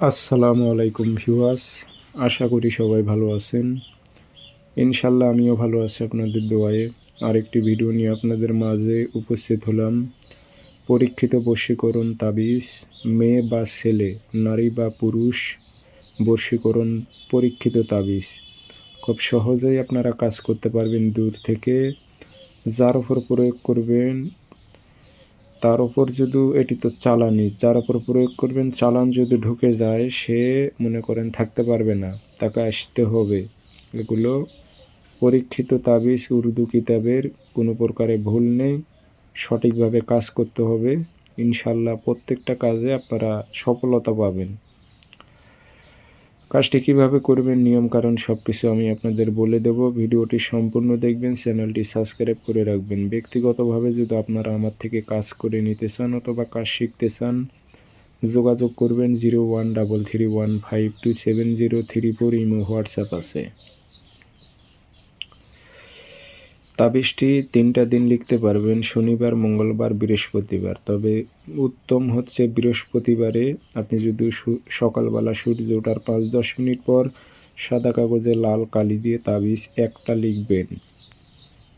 আসসালামু আলাইকুম ভিউয়ার্স, আশা করি সবাই ভালো আছেন। ইনশাল্লাহ আমিও ভালো আছি আপনাদের দোয়ায়ে। আরেকটি ভিডিও নিয়ে আপনাদের মাঝে উপস্থিত হলাম। পরীক্ষিত বশীকরণ তাবিজ, মেয়ে বা ছেলে, নারী বা পুরুষ বশীকরণ পরীক্ষিত তাবিজ। খুব সহজেই আপনারা কাজ করতে পারবেন দূর থেকে। যার উপর প্রয়োগ করবেন তার উপর যদি এটি তো চালানি, যার উপর প্রয়োগ করবেন, চালান যদি ঢুকে যায়, সে মনে করেন থাকতে পারবে না, তাকে আসতে হবে। এগুলো পরীক্ষিত তাবিজ, উর্দু কিতাবের কোনো প্রকারে ভুল নেই, সঠিকভাবে কাজ করতে হবে। ইনশাল্লাহ প্রত্যেকটা কাজে আপনারা সফলতা পাবেন। কাজটি কীভাবে করবেন, নিয়ম, কারণ সব কিছু আমি আপনাদের বলে দেব। ভিডিওটি সম্পূর্ণ দেখবেন, চ্যানেলটি সাবস্ক্রাইব করে রাখবেন। ব্যক্তিগতভাবে যদি আপনারা আমার থেকে কাজ করে নিতে চান অথবা কাজ শিখতে চান, যোগাযোগ করবেন zero one double three one five two seven zero three four imo WhatsApp আছে। তাবিজটি তিনটা দিন লিখতে পারবেন, শনিবার, মঙ্গলবার, বৃহস্পতিবার। তবে উত্তম হচ্ছে বৃহস্পতিবারে আপনি যদি সকালবেলা সূর্য ওঠার পাঁচ দশ মিনিট পর সাদা কাগজে লাল কালি দিয়ে তাবিজ একটা লিখবেন।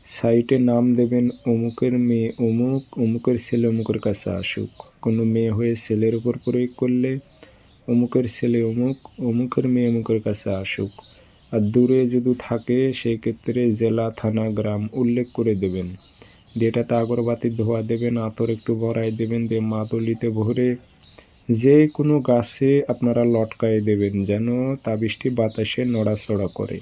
সাইটে নাম দেবেন, অমুকের মেয়ে অমুক, অমুকের ছেলে অমুকের কাছে আসুক। কোনো মেয়ে হয়ে ছেলের উপর প্রয়োগ করলে অমুকের ছেলে অমুক, অমুকের মেয়ে অমুকের কাছে আসুক। আর দূরে যদি থাকে সেই ক্ষেত্রে জেলা, থানা, গ্রাম উল্লেখ করে দেবেন। যেটাতে আগরবাতি ধোয়া দেবেন, আতর একটু ভরাই দেবেন, দিয়ে মাদলিতে ভরে যে কোনো গাছে আপনারা লটকায় দেবেন, যেন তা তাবিজটি বাতাসে নড়াচড়া করে।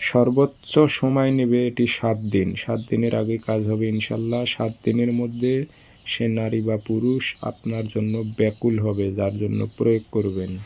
সর্বোচ্চ সময় নেবে এটি সাত দিন। সাত দিনের আগে কাজ হবে ইনশাল্লাহ। সাত দিনের মধ্যে সে নারী বা পুরুষ আপনার জন্য ব্যাকুল হবে, যার জন্য প্রয়োগ করবেন।